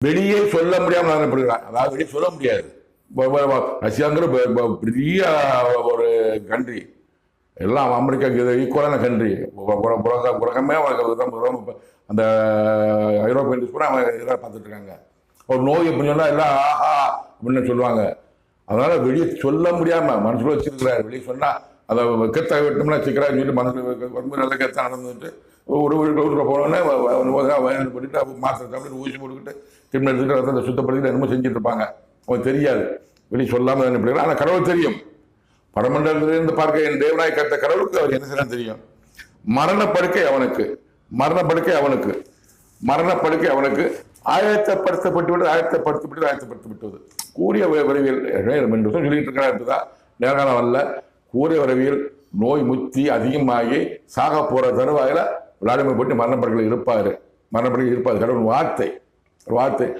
வெளியே சொல்ல முடியாமல் நினைப்படுகிறான் அதாவது வெளியே சொல்ல முடியாது. ரஷ்யாங்கிற பெரிய ஒரு கண்ட்ரி எல்லாம் அமெரிக்காவுக்கு ஈக்குவலான கண்ட்ரி உலகமே அவனுக்கு அந்த ஐரோப்பியன் கூட அவங்க இதாக பார்த்துட்டு இருக்காங்க ஒரு நோய் அப்படின்னு சொன்னால் எல்லாம் ஆஹா அப்படின்னு சொல்லுவாங்க. அதனால வெளியே சொல்ல முடியாம மனசுல வச்சிருக்கிறாரு வெளியே சொன்னா அதை கெத்த விட்டோம்னா சிக்கராக சொல்லி மனசில் வரும்போது நல்ல கெத்த நடந்துட்டு ஒரு வீட்டுக்கு வீட்டுக்கு போனோன்னே வயது பண்ணிட்டு அவங்க மாத்திரை சாப்பிட்டு ஊசி போட்டுக்கிட்டு திரும்ப எடுத்துட்டு ரத்தத்தை சுத்தப்படுத்திட்டு என்னமோ செஞ்சுட்டு இருப்பாங்க. அவன் தெரியாது. வெளியே சொல்லாம நினைப்பிடுறாங்க ஆனால் கடவுள் தெரியும். பரமண்டலத்திலிருந்து பார்க்க என் தேவனாய் கத்த கடவுளுக்கு அவர் என்ன செய்யணும் தெரியும். மரண படுக்கை அவனுக்கு. மரண படுக்கை அவனுக்கு. மரண படுக்கை அவனுக்கு. ஆயத்தப்படுத்தப்பட்டு விட்டு ஆயத்தப்படுத்தப்பட்டு ஆயத்தப்படுத்தப்பட்டது கூடிய விரைவில் ரெண்டு வருஷம் சொல்லிட்டு இருக்கிறா நேரகாலம் அல்ல கூரை விரைவில் நோய் முத்தி அதிகமாகி சாக போகிற தருவாயில் விளாடுமை போட்டு மரணப்படுக்கையில் இருப்பார். மரணப்படுக்கை இருப்பார். கடவுள் வார்த்தை. வார்த்தை.